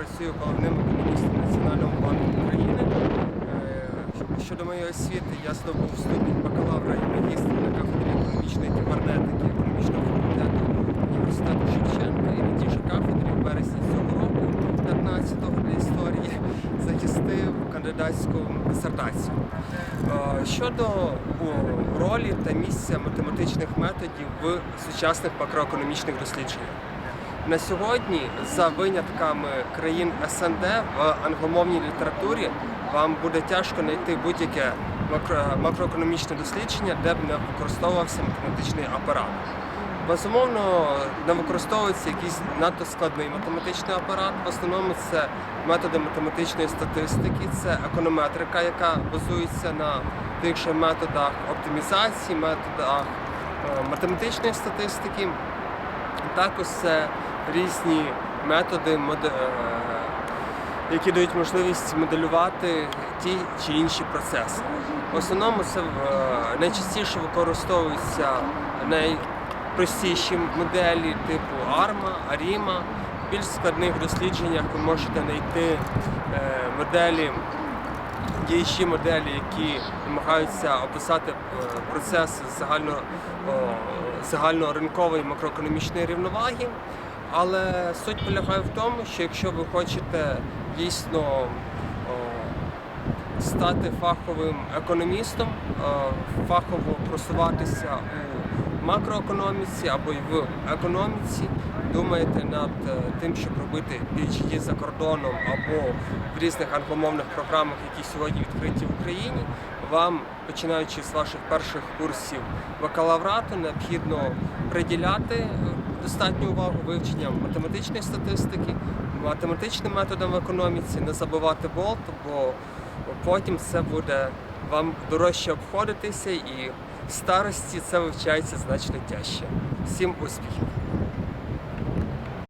працюю головним економістом Національного банку України. Е, Щодо моєї освіти, я здобув ступінь бакалавра і магістра на кафедрі економічної кібернетики економічного факультету університету Шевченка і на тій же кафедрі в березні цього року, 15-го для історії, захистив кандидатську дисертацію. Е, Щодо ролі та місця математичних методів в сучасних макроекономічних дослідженнях. На сьогодні, за винятками країн СНД в англомовній літературі, вам буде тяжко знайти будь-яке макро- макроекономічне дослідження, де б не використовувався математичний апарат. Безумовно, не використовується якийсь надто складний математичний апарат. В основному це методи математичної статистики, це економетрика, яка базується на тих же методах оптимізації, методах е, математичної статистики. Також це різні методи, е, які дають можливість моделювати ті чи інші процеси. В основному це е, найчастіше використовуються найпростіші моделі типу ARMA, ARIMA. В більш складних дослідженнях ви можете знайти е, моделі діючі моделі, які намагаються описати процес загально, загальноринкової макроекономічної рівноваги. Але суть полягає в тому, що якщо ви хочете дійсно о, стати фаховим економістом, е, фахово просуватися у макроекономіці або й в економіці, думаєте над е, тим, щоб робити PhD за кордоном або в різних англомовних програмах, які сьогодні відкриті в Україні, вам, починаючи з ваших перших курсів бакалаврату, необхідно приділяти достатню увагу вивченням математичної статистики, математичним методом в економіці, не забувати болт, бо потім це буде вам дорожче обходитися і в старості це вивчається значно тяжче. Всім успіхів!